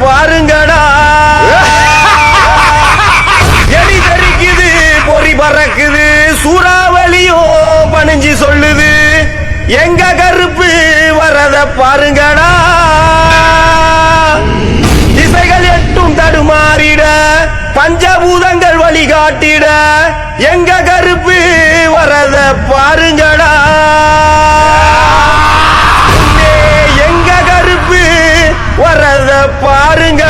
பாருங்கடா. எலி தெரிக்குது பொறி பறக்குது சூறாவளியோ பணிஞ்சு சொல்லுது. எங்க கருப்பு வரத பாருங்கடா. திசைகள் எட்டும் தடுமாறிட பஞ்சபூதங்கள் வழிகாட்டிட எங்க கருப்பு வரத பாருங்கடா பாருங்க.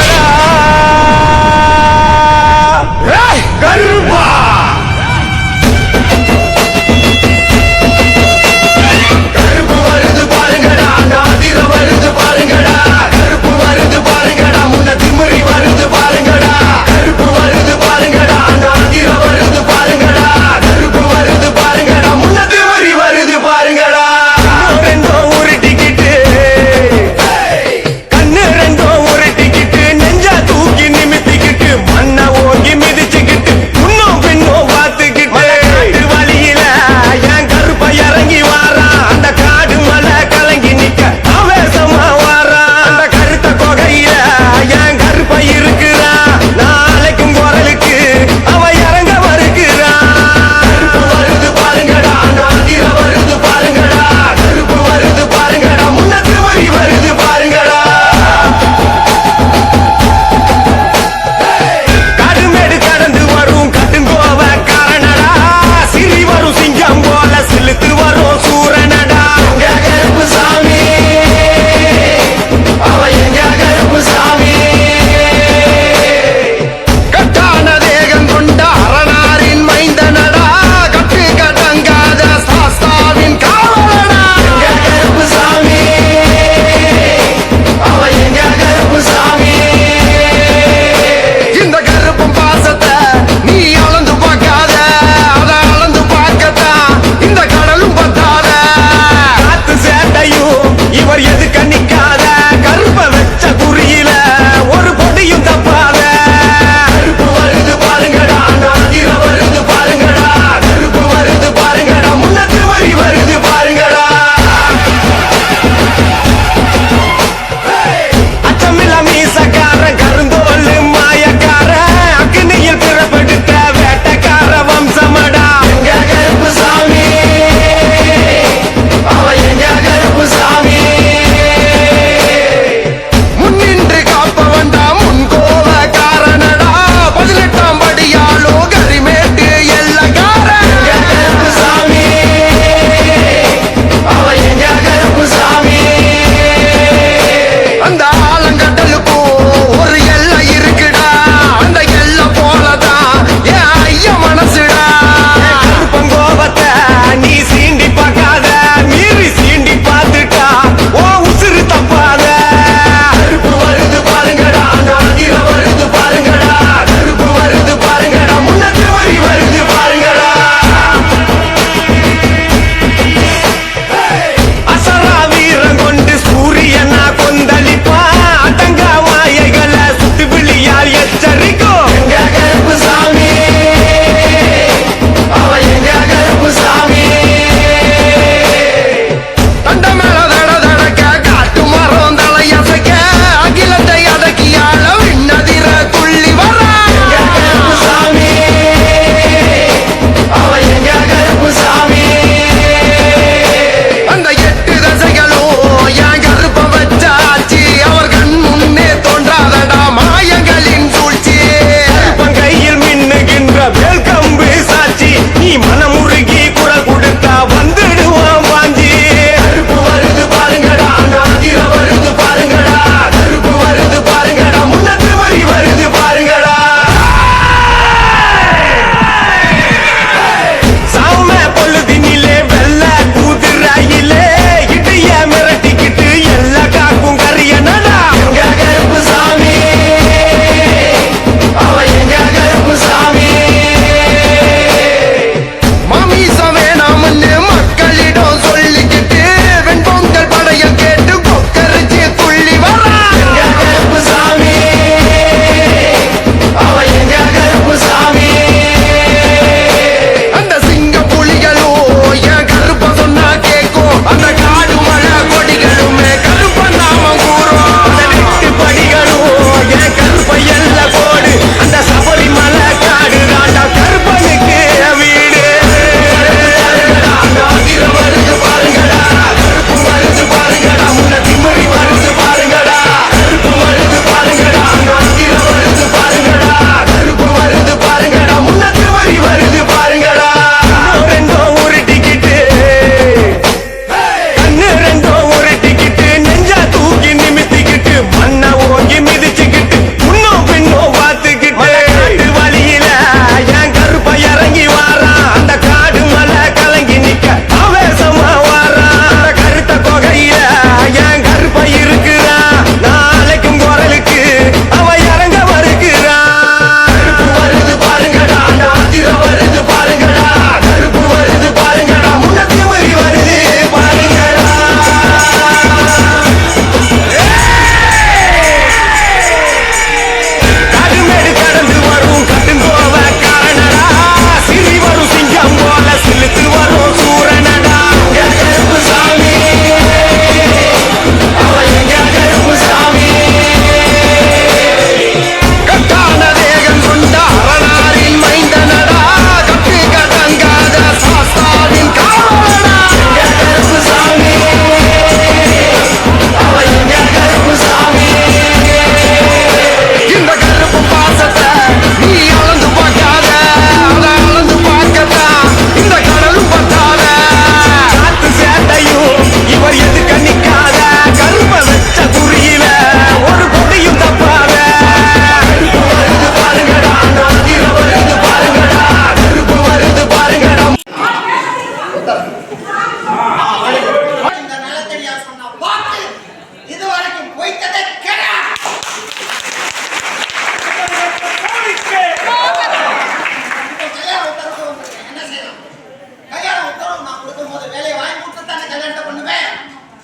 கொடுக்கும் போது வேலையை வாங்கி கொடுத்து தானே கல்யாணத்தை பண்ணுவேன்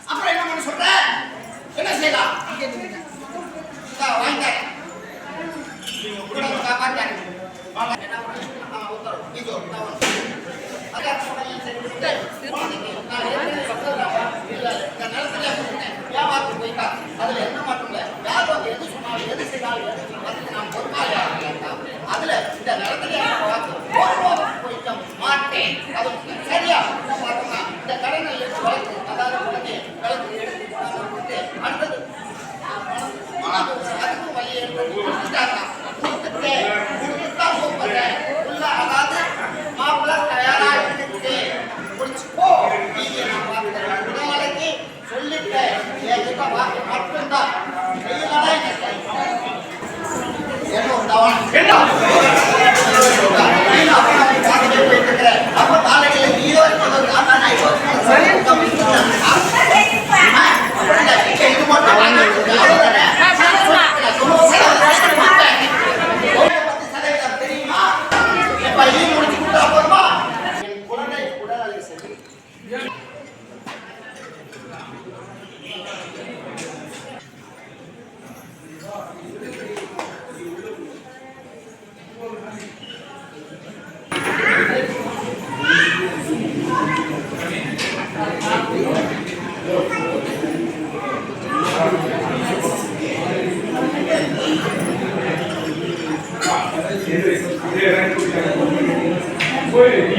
அப்புறம் என்ன பண்ண சொல்ற? என்ன செய்யலாம் வாங்கிட்டாரு காப்பாற்றாரு அதுல என்ன மாற்றம் வியாபாரம் எது சொன்னாலும் எது செய்தாலும் மட்டும்தான் என்ன Ми